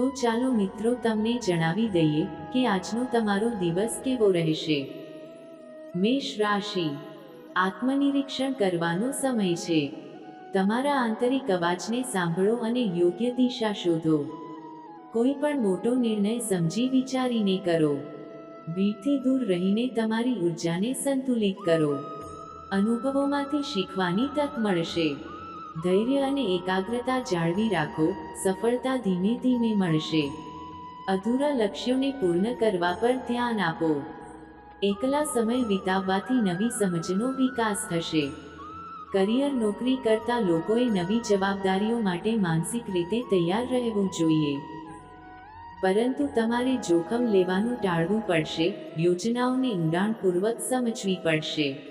તો ચાલો મિત્રો તમને જણાવી દઈએ કે આજનો તમારો દિવસ કેવો રહેશે. મેષ રાશિ. આત્મનિરીક્ષણ કરવાનો સમય છે. તમારા આંતરિક અવાજને સાંભળો અને યોગ્ય દિશા શોધો. કોઈ પણ મોટો નિર્ણય સમજી વિચારીને કરો. ભીડથી દૂર રહીને તમારી ઉર્જાને સંતુલિત કરો. અનુભવોમાંથી શીખવાની તક મળશે. ધૈર્ય અને એકાગ્રતા જાળવી રાખો, સફળતા ધીમે ધીમે મળશે. અધૂરા લક્ષ્યોને પૂર્ણ કરવા પર ધ્યાન આપો. એકલા સમય વિતાવવાથી નવી સમજનો વિકાસ થશે. કરિયર નોકરી કરતા લોકોએ નવી જવાબદારીઓ માટે માનસિક રીતે તૈયાર રહેવું જોઈએ. પરંતુ તમારે જોખમ લેવાનું ટાળવું પડશે, યોજનાઓને ઊંડાણપૂર્વક સમજવી પડશે.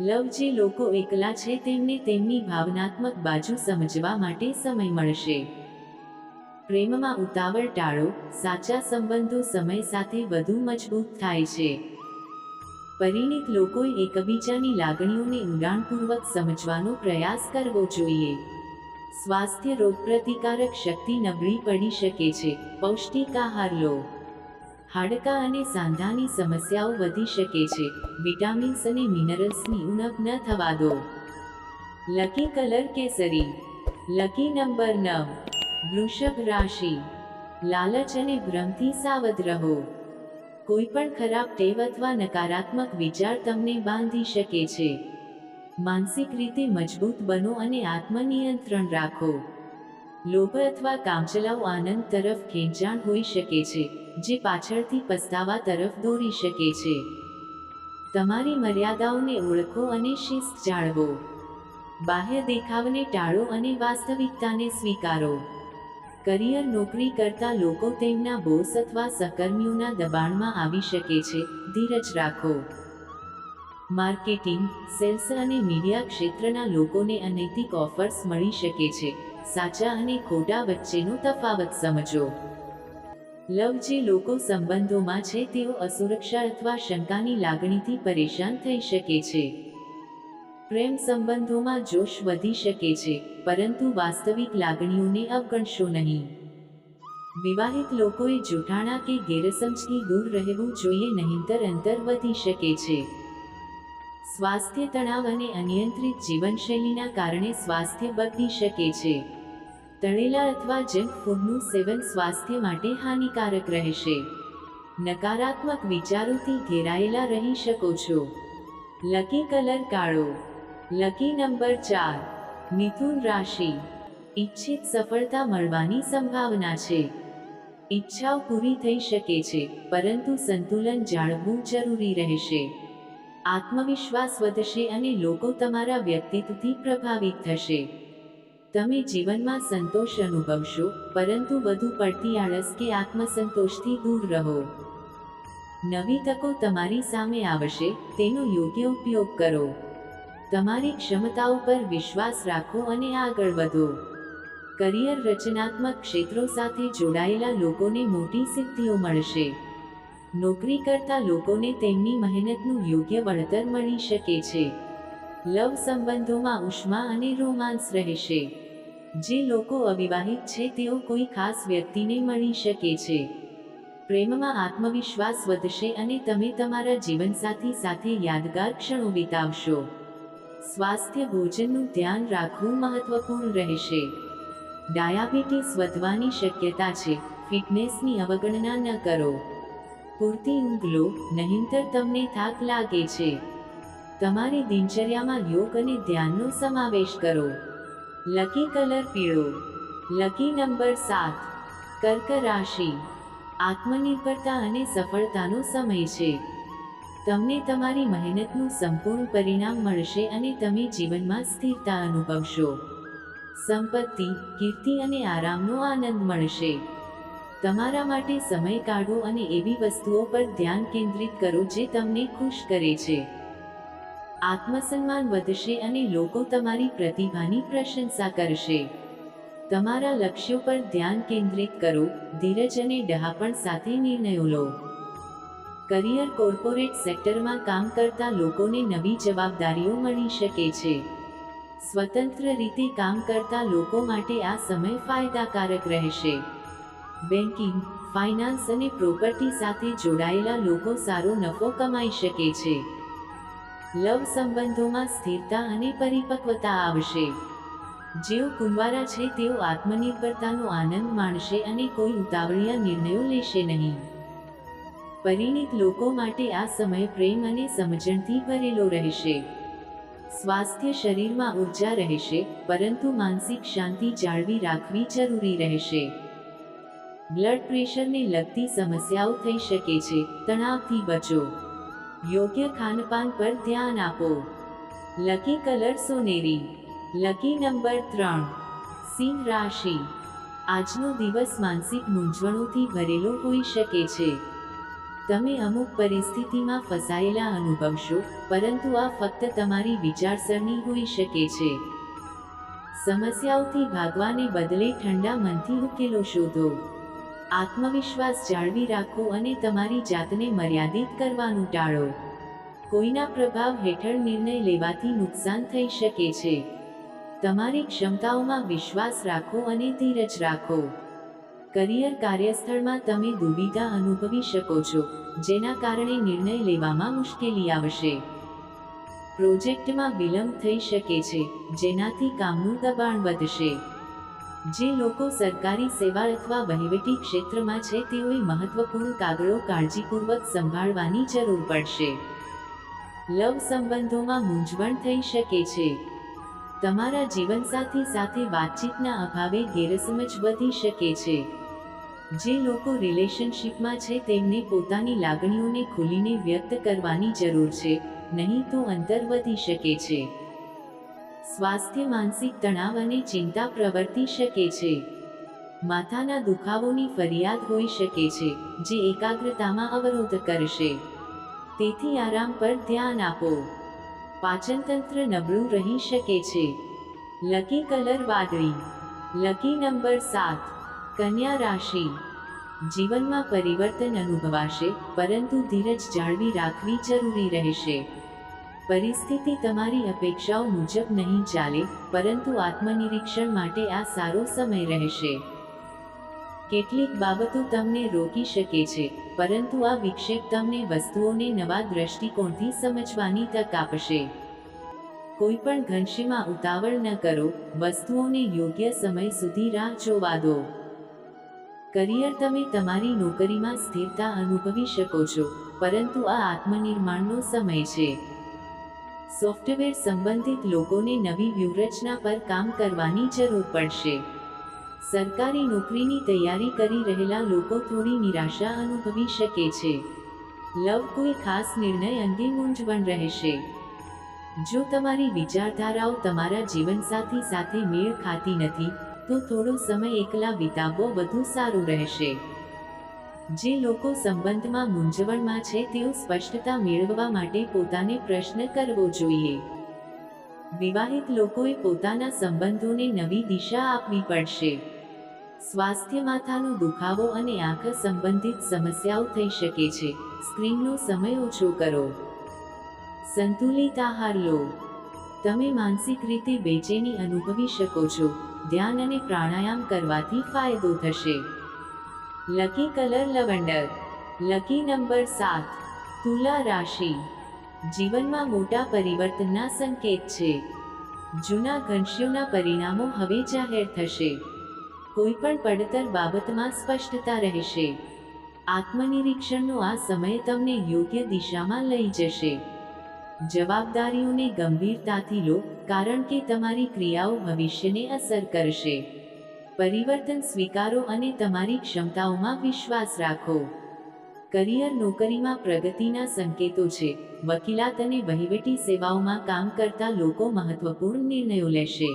લવ જે લોકો એકલા છે તેમને તેમની ભાવનાત્મક બાજુ સમજવા માટે સમય મળશે. પ્રેમમાં ઉતાવળ ટાળો, સાચા સંબંધો સમય સાથે વધુ મજબૂત થાય છે. પરિણીત લોકોએ એકબીજાની લાગણીઓને ઊંડાણપૂર્વક સમજવાનો પ્રયાસ કરવો જોઈએ. સ્વાસ્થ્ય રોગપ્રતિકારક શક્તિ નબળી પડી શકે છે. પૌષ્ટિક આહાર લો. હાડકા અને સાંધાની સમસ્યાઓ વધી શકે છે. વિટામિન્સ અને મિનરલ્સની ઉણપ ન થવા દો. લકી કલર કેસરી. લકી નંબર નવ. વૃષભ રાશિ. લાલચ અને ભ્રમથી સાવધ રહો. કોઈ પણ ખરાબ ટેવ અથવા નકારાત્મક વિચાર તમને બાંધી શકે છે. માનસિક રીતે મજબૂત બનો અને આત્મનિયંત્રણ રાખો. લોભ અથવા કામચલાઉ આનંદ તરફ ખેંચાણ હોઈ શકે છે, જે પાછળથી પસ્તાવા તરફ દોરી શકે છે. તમારી મર્યાદાઓને ઓળખો અને શિસ્ત જાળવો. બાહ્ય દેખાવને ટાળો અને વાસ્તવિકતાને સ્વીકારો. કરિયર નોકરી કરતા લોકો તેમના બોસ અથવા સહકર્મીઓના દબાણમાં આવી શકે છે, ધીરજ રાખો. માર્કેટિંગ, સેલ્સ અને મીડિયા ક્ષેત્રના લોકોને અનૈતિક ઓફર્સ મળી શકે છે સાચા અને ખોટા વચ્ચેનો તફાવત સમજો. લવ જે લોકો સંબંધોમાં છે તેઓ અસુરક્ષા અથવા શંકાની લાગણીથી પરેશાન થઈ શકે છે. પ્રેમ સંબંધોમાં જોશ વધી શકે છે, પરંતુ વાસ્તવિક લાગણીઓને અવગણશો નહીં. વિવાહિત લોકોએ જૂઠાણા કે ગેરસમજથી દૂર રહેવું જોઈએ નહીંતર અંતર વધી શકે છે. સ્વાસ્થ્ય તણાવ અને અનિયંત્રિત જીવનશૈલીના કારણે સ્વાસ્થ્ય બગડી શકે છે. તળેલા અથવા જંક ફૂડનું સેવન સ્વાસ્થ્ય માટે હાનિકારક રહેશે. નકારાત્મક વિચારોથી ઘેરાયેલા રહી શકો છો. લકી કલર કાળો. લકી નંબર ચાર. મિથુન રાશિ. ઈચ્છિત સફળતા મળવાની સંભાવના છે. ઈચ્છાઓ પૂરી થઈ શકે છે, પરંતુ સંતુલન જાળવવું જરૂરી રહેશે. આત્મવિશ્વાસ વધશે અને લોકો તમારા વ્યક્તિત્વથી પ્રભાવિત થશે. તમે જીવનમાં સંતોષ અનુભવશો, પરંતુ વધુ પડતી આળસ કે આત્મસંતોષથી દૂર રહો. નવી તકો તમારી સામે આવશે, તેનો યોગ્ય ઉપયોગ કરો. તમારી ક્ષમતાઓ પર વિશ્વાસ રાખો અને આગળ વધો. કરિયર રચનાત્મક ક્ષેત્રો સાથે જોડાયેલા લોકોને મોટી સિદ્ધિઓ મળશે. નોકરી કરતા લોકોને તેમની મહેનતનું યોગ્ય વળતર મળી શકે છે. લવ સંબંધોમાં ઉષ્મા અને રોમાંસ રહેશે. જે લોકો અવિવાહિત છે, તેઓ કોઈ ખાસ વ્યક્તિને મળી શકે છે. પ્રેમમાં આત્મવિશ્વાસ વધશે અને તમે તમારા જીવનસાથી સાથે યાદગાર ક્ષણો વિતાવશો. સ્વાસ્થ્ય ભોજનનું ધ્યાન રાખવું મહત્વપૂર્ણ રહેશે. ડાયાબિટીસ વધવાની શક્યતા છે. ફિટનેસની અવગણના ન કરો. પૂરતી ઊંઘ લો નહીંતર તમને થાક લાગે છે. તમારી દિનચર્યામાં યોગ અને ધ્યાનનો સમાવેશ કરો. લકી કલર પીળો. લકી નંબર સાત. કર્ક રાશિ. આત્મનિર્ભરતા અને સફળતાનો સમય છે. તમને તમારી મહેનતનું સંપૂર્ણ પરિણામ મળશે અને તમે જીવનમાં સ્થિરતા અનુભવશો. સંપત્તિ, કીર્તિ અને આરામનો આનંદ મળશે. તમારા માટે સમય કાઢો અને એવી વસ્તુઓ પર ધ્યાન કેન્દ્રિત કરો જે તમને ખુશ કરે છે. આત્મસન્માન વધશે અને લોકો તમારી પ્રતિભાની પ્રશંસા કરશે. તમારા લક્ષ્યો પર ધ્યાન કેન્દ્રિત કરો, ધીરજ અને ડહાપણ સાથે નિર્ણયો લો. કરિયર કોર્પોરેટ સેક્ટરમાં કામ કરતા લોકોને નવી જવાબદારીઓ મળી શકે છે. સ્વતંત્ર રીતે કામ કરતા લોકો માટે આ સમય ફાયદાકારક રહેશે. બેન્કિંગ ફાઇનાન્સ અને પ્રોપર્ટી સાથે જોડાયેલા લોકો સારો નફો કમાઈ શકે છે. લવ સંબંધોમાં સ્થિરતા અને પરિપક્વતા આવશે. જેઓ કુંવારા છે તેઓ આત્મનિર્ભરતાનો આનંદ માણશે અને કોઈ ઉતાવળિયા નિર્ણયો લેશે નહીં. પરિણિત લોકો માટે આ સમય પ્રેમ અને સમજણથી ભરેલો રહેશે. સ્વાસ્થ્ય શરીરમાં ઊર્જા રહેશે, પરંતુ માનસિક શાંતિ જાળવી રાખવી જરૂરી રહેશે. બ્લડ પ્રેશરને લગતી સમસ્યાઓ થઈ શકે છે. તણાવથી બચો. યોગ્ય ખાનપાન પર ધ્યાન આપો. લકી કલર સોનેરી લકી નંબર ત્રણ. સિંહ રાશિ. આજનો દિવસ માનસિક મૂંઝવણોથી ભરેલો હોઈ શકે છે. તમે અમુક પરિસ્થિતિમાં ફસાયેલા અનુભવશો, પરંતુ આ ફક્ત તમારી વિચારસરણી હોઈ શકે છે. સમસ્યાઓથી ભાગવાને બદલે ઠંડા મનથી ઉકેલો શોધો. આત્મવિશ્વાસ જાળવી રાખો અને તમારી જાતને મર્યાદિત કરવાનું ટાળો. કોઈના પ્રભાવ હેઠળ નિર્ણય લેવાથી નુકસાન થઈ શકે છે. તમારી ક્ષમતાઓમાં વિશ્વાસ રાખો અને ધીરજ રાખો. કરિયર કાર્યસ્થળમાં તમે દુવિધા અનુભવી શકો છો, જેના કારણે નિર્ણય લેવામાં મુશ્કેલી આવશે. પ્રોજેક્ટમાં વિલંબ થઈ શકે છે, જેનાથી કામનું દબાણ વધશે. જે લોકો સરકારી સેવા અથવા વહીવટી ક્ષેત્રમાં છે તેઓએ મહત્વપૂર્ણ કાગળો કાળજીપૂર્વક સંભાળવાની જરૂર પડશે. લવ સંબંધોમાં મૂંઝવણ થઈ શકે છે. તમારા જીવનસાથી સાથે વાતચીતના અભાવે ગેરસમજ વધી શકે છે. જે લોકો રિલેશનશિપમાં છે તેમને પોતાની લાગણીઓને ખુલીને વ્યક્ત કરવાની જરૂર છે, નહીં તો અંતર વધી શકે છે. સ્વાસ્થ્ય, માનસિક તણાવ અને ચિંતા પ્રવર્તી શકે છે. માથાના દુખાવોની ફરિયાદ હોઈ શકે છે, જે એકાગ્રતામાં અવરોધ કરશે. તેથી આરામ પર ધ્યાન આપો. પાચનતંત્ર નબળું રહી શકે છે. લકી કલર વાદળી. લકી નંબર સાત. કન્યા રાશિ. જીવનમાં પરિવર્તન અનુભવાશે, પરંતુ ધીરજ જાળવી રાખવી જરૂરી રહેશે. પરિસ્થિતિ તમારી અપેક્ષાઓ મુજબ નહીં ચાલે, પરંતુ આત્મનિરીક્ષણ માટે આ સારો સમય રહેશે. કેટલીક બાબતો તમને રોકી શકે છે, પરંતુ આ વિક્ષેપ તમને વસ્તુઓને નવા દ્રષ્ટિકોણથી સમજવાની તક આપશે. કોઈપણ ઘનશીમાં ઉતાવળ ન કરો, વસ્તુઓને યોગ્ય સમય સુધી રાહ જોવા દો. કરિયર તમે તમારી નોકરીમાં સ્થિરતા અનુભવી શકો છો, પરંતુ આ આત્મનિર્માણનો સમય છે. સોફ્ટવેર સંબંધિત લોકોને નવી વ્યૂહરચના પર કામ કરવાની જરૂર પડશે. સરકારી નોકરીની તૈયારી કરી રહેલા લોકો થોડી નિરાશા અનુભવી શકે છે. લવ કોઈ ખાસ નિર્ણય અંગે મૂંઝવણ રહેશે. જો તમારી વિચારધારાઓ તમારા જીવનસાથી સાથે મેળ ખાતી નથી, તો થોડો સમય એકલા વિતાવવો વધુ સારું રહેશે. જે લોકો સંબંધમાં મૂંઝવણમાં છે તેઓ સ્પષ્ટતા મેળવવા માટે પોતાને પ્રશ્ન કરવો જોઈએ. વિવાહિત લોકોએ પોતાના સંબંધોને નવી દિશા આપવી પડશે. સ્વાસ્થ્ય માથાનો દુખાવો અને આંખ સંબંધિત સમસ્યાઓ થઈ શકે છે. સ્ક્રીનનો સમય ઓછો કરો. સંતુલિત આહાર લો. તમે માનસિક રીતે બેચેની અનુભવી શકો છો. ધ્યાન અને પ્રાણાયામ કરવાથી ફાયદો થશે. Lucky colour lavender lucky number સાત, તુલા રાશિ. જીવનમાં મોટા પરિવર્તનના સંકેત છે. જૂના ઘનશ્યોના પરિણામો હવે જાહેર થશે. કોઈ પણ પડતર બાબતમાં સ્પષ્ટતા રહેશે. આત્મનિરીક્ષણનો આ સમય તમને યોગ્ય દિશામાં લઈ જશે. જવાબદારીઓને ગંભીરતાથી લો, કારણ કે તમારી ક્રિયાઓ ભવિષ્યને અસર કરશે. પરિવર્તન સ્વીકારો અને તમારી ક્ષમતાઓમાં વિશ્વાસ રાખો. કરિયર નોકરીમાં પ્રગતિના સંકેતો છે. વકીલાત અને વહીવટી સેવાઓમાં કામ કરતા લોકો મહત્વપૂર્ણ નિર્ણયો લેશે.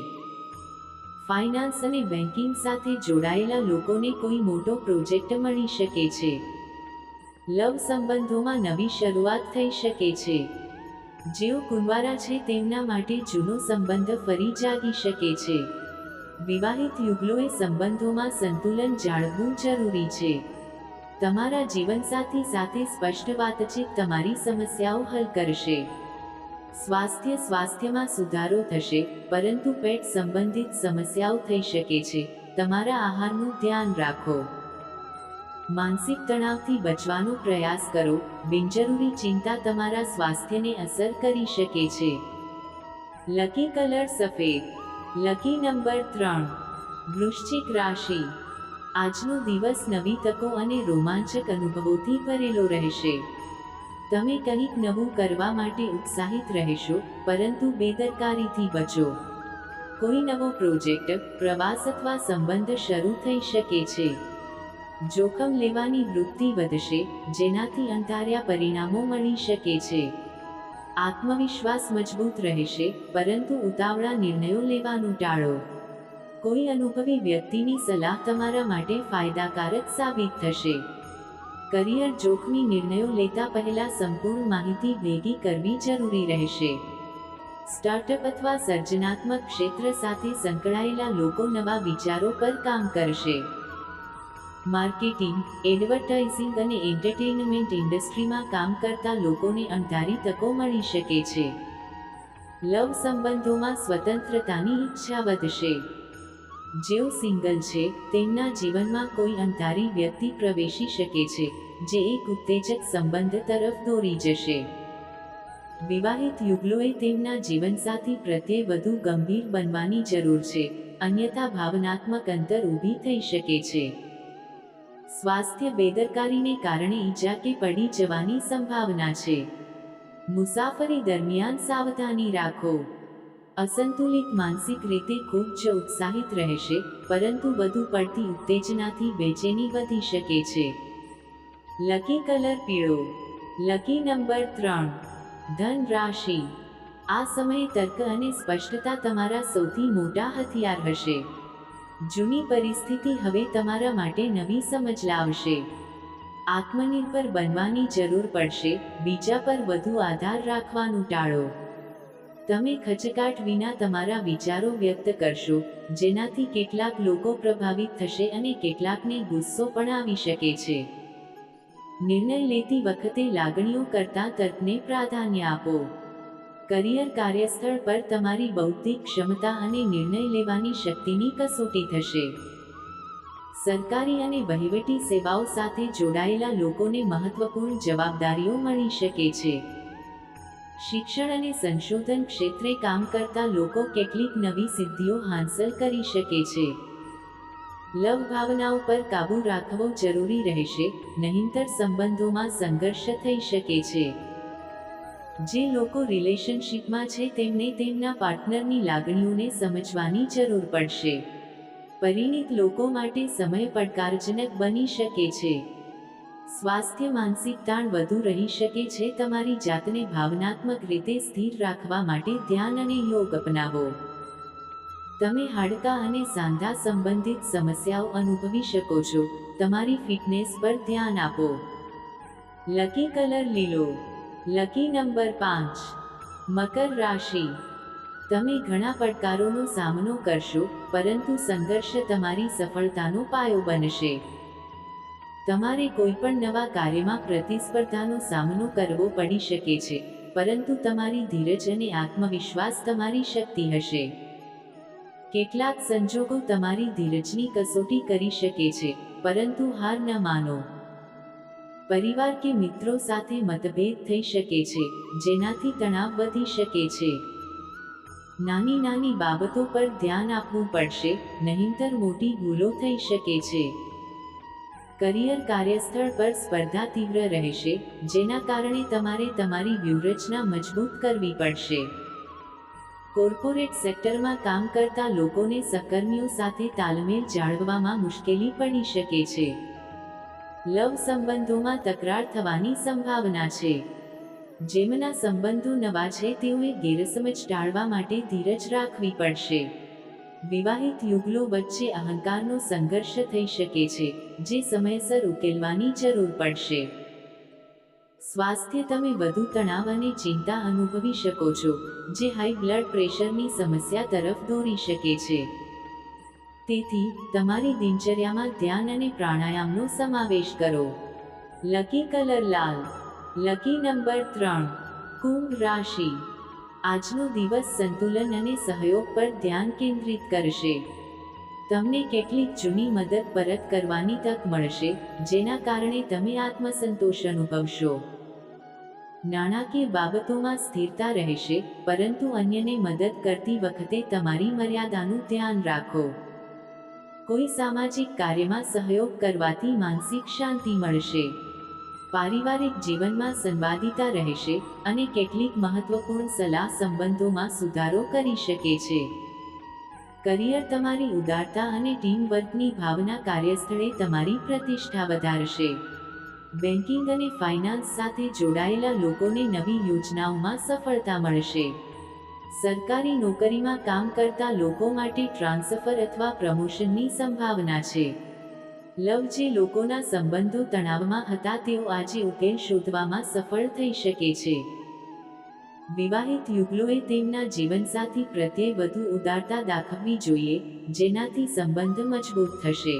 ફાઇનાન્સ અને બેન્કિંગ સાથે જોડાયેલા લોકોને કોઈ મોટો પ્રોજેક્ટ મળી શકે છે. લવ સંબંધોમાં નવી શરૂઆત થઈ શકે છે. જેઓ કુંવારા છે તેમના માટે જૂનો સંબંધ ફરી જાગી શકે છે. વિવાહિત યુગલોએ સંબંધોમાં સંતુલન જાળવવું જરૂરી છે. તમારા જીવનસાથી સાથે સ્પષ્ટ વાતચીત તમારી સમસ્યાઓ હલ કરશે. સ્વાસ્થ્ય સ્વાસ્થ્યમાં સુધારો થશે, પરંતુ પેટ સંબંધિત સમસ્યાઓ થઈ શકે છે. તમારા આહારનું ધ્યાન રાખો. માનસિક તણાવથી બચવાનો પ્રયાસ કરો. બિનજરૂરી ચિંતા તમારા સ્વાસ્થ્યને અસર કરી શકે છે. લકી કલર સફેદ. લકી નંબર ત્રણ, વૃશ્ચિક રાશિ. આજનો દિવસ નવી તકો અને રોમાંચક અનુભવોથી ભરેલો રહેશે. તમે કંઈક નવું કરવા માટે ઉત્સાહિત રહેશો, પરંતુ બેદરકારીથી બચો. કોઈ નવો પ્રોજેક્ટ, પ્રવાસ અથવા સંબંધ શરૂ થઈ શકે છે. જોખમ લેવાની વૃત્તિ વધશે, જેનાથી અંધાર્યા પરિણામો મળી શકે છે. આત્મવિશ્વાસ મજબૂત રહેશે, પરંતુ ઉતાવળા નિર્ણયો લેવાનું ટાળો. કોઈ અનુભવી વ્યક્તિની સલાહ તમારા માટે ફાયદાકારક સાબિત થશે. કરિયર જોખમી નિર્ણયો લેતા પહેલા સંપૂર્ણ માહિતી ભેગી કરવી જરૂરી રહેશે. સ્ટાર્ટઅપ અથવા સર્જનાત્મક ક્ષેત્ર સાથે સંકળાયેલા લોકો નવા વિચારો પર કામ કરશે. માર્કેટિંગ, એડવર્ટાઇઝિંગ અને એન્ટરટેઇનમેન્ટ ઇન્ડસ્ટ્રીમાં કામ કરતા લોકોને અણધારી તકો મળી શકે છે. લવ સંબંધોમાં સ્વતંત્રતાની ઈચ્છા વધશે. જેઓ સિંગલ છે, તેમના જીવનમાં કોઈ અંધારી વ્યક્તિ પ્રવેશી શકે છે, જે એક ઉત્તેજક સંબંધ તરફ દોરી જશે. વિવાહિત યુગલોએ તેમના જીવનસાથી પ્રત્યે વધુ ગંભીર બનવાની જરૂર છે, અન્યથા ભાવનાત્મક અંતર ઊભી થઈ શકે છે. સ્વાસ્થ્ય બેદરકારીને કારણે ઈજા કે પડી જવાની સંભાવના છે. મુસાફરી દરમિયાન સાવધાની રાખો. અસંતુલિત માનસિક રીતે ખૂબ જ ઉત્સાહિત રહેશે, પરંતુ વધુ પડતી ઉત્તેજનાથી બેચેની વધી શકે છે. લકી કલર પીળો. લકી નંબર ત્રણ. ધન રાશિ. આ સમયે તર્ક અને સ્પષ્ટતા તમારા સૌથી મોટા હથિયાર હશે. જૂની પરિસ્થિતિ હવે તમારા માટે નવી સમજ લાવશે. આત્મનિર્ભર બનવાની જરૂર પડશે, બીજા પર વધુ આધાર રાખવાનું ટાળો. તમે ખચકાટ વિના તમારા વિચારો વ્યક્ત કરશો, જેનાથી કેટલાક લોકો પ્રભાવિત થશે અને કેટલાકને ગુસ્સો પણ આવી શકે છે. નિર્ણય લેતી વખતે લાગણીઓ કરતાં તર્કને પ્રાધાન્ય આપો. કરિયર કાર્યસ્થળ પર તમારી બૌદ્ધિક ક્ષમતા અને નિર્ણય લેવાની શક્તિની કસોટી થશે. સરકારી અને વહીવટી સેવાઓ સાથે જોડાયેલા લોકોને મહત્વપૂર્ણ જવાબદારીઓ મળી શકે છે. શિક્ષણ અને સંશોધન ક્ષેત્રે કામ કરતા લોકો કેટલીક નવી સિદ્ધિઓ હાંસલ કરી શકે છે. લવ ભાવનાઓ પર કાબૂ રાખવો જરૂરી રહેશે, નહીંતર સંબંધોમાં સંઘર્ષ થઈ શકે છે. જે લોકો રિલેશનશીપમાં છે તેમને તેમના પાર્ટનરની લાગણીઓને સમજવાની જરૂર પડશે. પરિણીત લોકો માટે સમય પડકારજનક બની શકે છે. સ્વાસ્થ્ય માનસિક તાણ વધુ રહી શકે છે. તમારી જાતને ભાવનાત્મક રીતે સ્થિર રાખવા માટે ધ્યાન અને યોગ અપનાવો. તમે હાડકાં અને સાંધા સંબંધિત સમસ્યાઓ અનુભવી શકો છો. તમારી ફિટનેસ પર ધ્યાન આપો. લકી કલર લીલો. લકી નંબર પાંચ. મકર રાશિ. તમે ઘણા પડકારોનો સામનો કરશો, પરંતુ સંઘર્ષ તમારી સફળતાનો પાયો બનશે. તમારે કોઈ પણ નવા કાર્યમાં પ્રતિસ્પર્ધાનો સામનો કરવો પડી શકે છે, પરંતુ તમારી ધીરજ અને આત્મવિશ્વાસ તમારી શક્તિ હશે. કેટલાક સંજોગો તમારી ધીરજની કસોટી કરી શકે છે, પરંતુ હાર ન માનો. પરિવાર કે મિત્રો સાથે મતભેદ થઈ શકે છે, જેનાથી તણાવ વધી શકે છે. નાની નાની બાબતો પર ધ્યાન આપવું પડશે, નહીંતર મોટી ભૂલો થઈ શકે છે. કરિયર કાર્યસ્થળ પર સ્પર્ધા તીવ્ર રહેશે, જેના કારણે તમારે તમારી વ્યૂહરચના મજબૂત કરવી પડશે. કોર્પોરેટ સેક્ટરમાં કામ કરતા લોકોને સહકર્મીઓ સાથે તાલમેલ જાળવવામાં મુશ્કેલી પડી શકે છે. લવ સંબંધોમાં તકરાર થવાની સંભાવના છે. જેમના સંબંધો નવા છે, તેઓએ ગેરસમજ ટાળવા માટે ધીરજ રાખવી પડશે. વિવાહિત યુગલો વચ્ચે અહંકારનો સંઘર્ષ થઈ શકે છે, જે સમયસર ઉકેલવાની જરૂર પડશે. સ્વાસ્થ્ય તમે વધુ તણાવ અને ચિંતા અનુભવી શકો છો, જે હાઈ બ્લડ પ્રેશરની સમસ્યા તરફ દોરી શકે છે. તેથી, તમારી દિનચર્યામાં ધ્યાન અને પ્રાણાયામનો સમાવેશ કરો. લકી કલર લાલ. લકી નંબર ત્રણ. કુંભ રાશિ. આજનો દિવસ સંતુલન અને સહયોગ પર ધ્યાન કેન્દ્રિત કરશે. તમને કેટલીક જૂની મદદ પરત કરવાની તક મળશે, જેના કારણે તમે આત્મસંતોષ અનુભવશો. નાણાકીય બાબતોમાં સ્થિરતા રહેશે, પરંતુ અન્યને મદદ કરતી વખતે તમારી મર્યાદાનું ધ્યાન રાખો. કોઈ સામાજિક કાર્યમાં સહયોગ કરવાથી માનસિક શાંતિ મળશે. પારિવારિક જીવનમાં સંવાદિતા રહેશે અને કેટલીક મહત્વપૂર્ણ સલાહ સંબંધોમાં સુધારો કરી શકે છે. કરિયર તમારી ઉદારતા અને ટીમ વર્કની ભાવના કાર્યસ્થળે તમારી પ્રતિષ્ઠા વધારશે. બેન્કિંગ અને ફાઇનાન્સ સાથે જોડાયેલા લોકોને નવી યોજનાઓમાં સફળતા મળશે. સરકારી નોકરીમાં કામ કરતા લોકો માટે ટ્રાન્સફર અથવા પ્રમોશનની સંભાવના છે. લવ જે લોકોના સંબંધો તણાવમાં હતા તેઓ આજે ઉકેલ શોધવામાં સફળ થઈ શકે છે. વિવાહિત યુગલોએ તેમના જીવનસાથી પ્રત્યે વધુ ઉદારતા દાખવવી જોઈએ, જેનાથી સંબંધ મજબૂત થશે.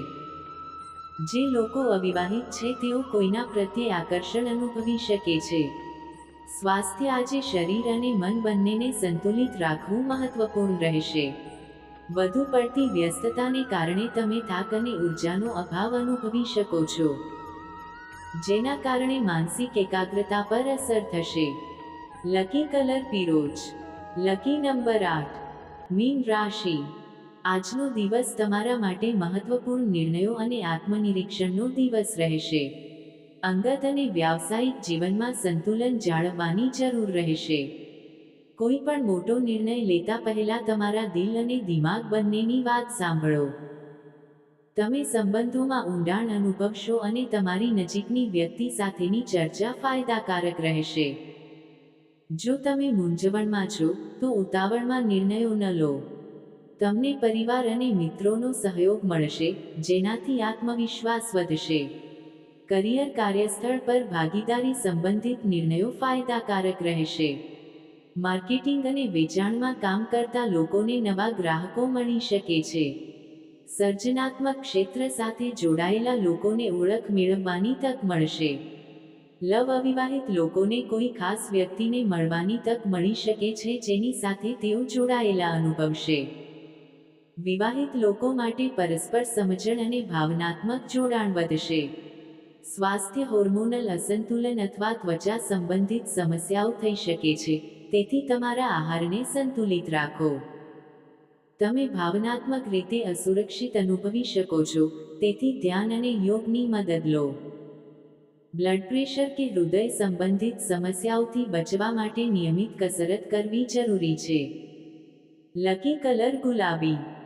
જે લોકો અવિવાહિત છે તેઓ કોઈના પ્રત્યે આકર્ષણ અનુભવી શકે છે. સ્વાસ્થ્ય આજે શરીર અને મન બંનેને સંતુલિત રાખવું મહત્વપૂર્ણ રહેશે. વધુ પડતી વ્યસ્તતાને કારણે તમે થાક અને ઉર્જાનો અભાવ અનુભવી શકો છો. જેના કારણે માનસિક એકાગ્રતા પર અસર થશે. લકી કલર પીરોજ. લકી નંબર આઠ. મીન રાશિ. આજનો દિવસ તમારા માટે મહત્વપૂર્ણ નિર્ણયો અને આત્મનિરીક્ષણનો દિવસ રહેશે. અંગત અને વ્યાવસાયિક જીવનમાં સંતુલન જાળવવાની જરૂર રહેશે. કોઈ પણ મોટો નિર્ણય લેતા પહેલા તમારા દિલ અને દિમાગ બંનેની વાત સાંભળો. તમે સંબંધોમાં ઊંડાણ અનુભવશો અને તમારી નજીકની વ્યક્તિ સાથેની ચર્ચા ફાયદાકારક રહેશે. જો તમે મૂંઝવણમાં છો, તો ઉતાવળમાં નિર્ણયો ન લો. તમને પરિવાર અને મિત્રોનો સહયોગ મળશે, જેનાથી આત્મવિશ્વાસ વધશે. કરિયર કાર્યસ્થળ પર ભાગીદારી સંબંધિત નિર્ણયો ફાયદાકારક રહેશે. માર્કેટિંગ અને વેચાણમાં કામ કરતા લોકોને નવા ગ્રાહકો મળી શકે છે. સર્જનાત્મક ક્ષેત્ર સાથે જોડાયેલા લોકોને ઓળખ મેળવવાની તક મળશે. લવ અવિવાહિત લોકોને કોઈ ખાસ વ્યક્તિને મળવાની તક મળી શકે છે જેની સાથે તેઓ જોડાયેલા અનુભવશે. વિવાહિત લોકો માટે પરસ્પર સમજણ અને ભાવનાત્મક જોડાણ વધશે. સ્વાસ્થ્ય હોર્મોનલ અસંતુલન અથવા ત્વચા સંબંધિત સમસ્યાઓ થઈ શકે છે, તેથી તમારા આહારને સંતુલિત રાખો. તમે ભાવનાત્મક રીતે અસુરક્ષિત અનુભવી શકો છો, તેથી ધ્યાન અને યોગની મદદ લો. બ્લડ પ્રેશર કે હૃદય સંબંધિત સમસ્યાઓથી બચવા માટે નિયમિત કસરત કરવી જરૂરી છે. લકી કલર ગુલાબી.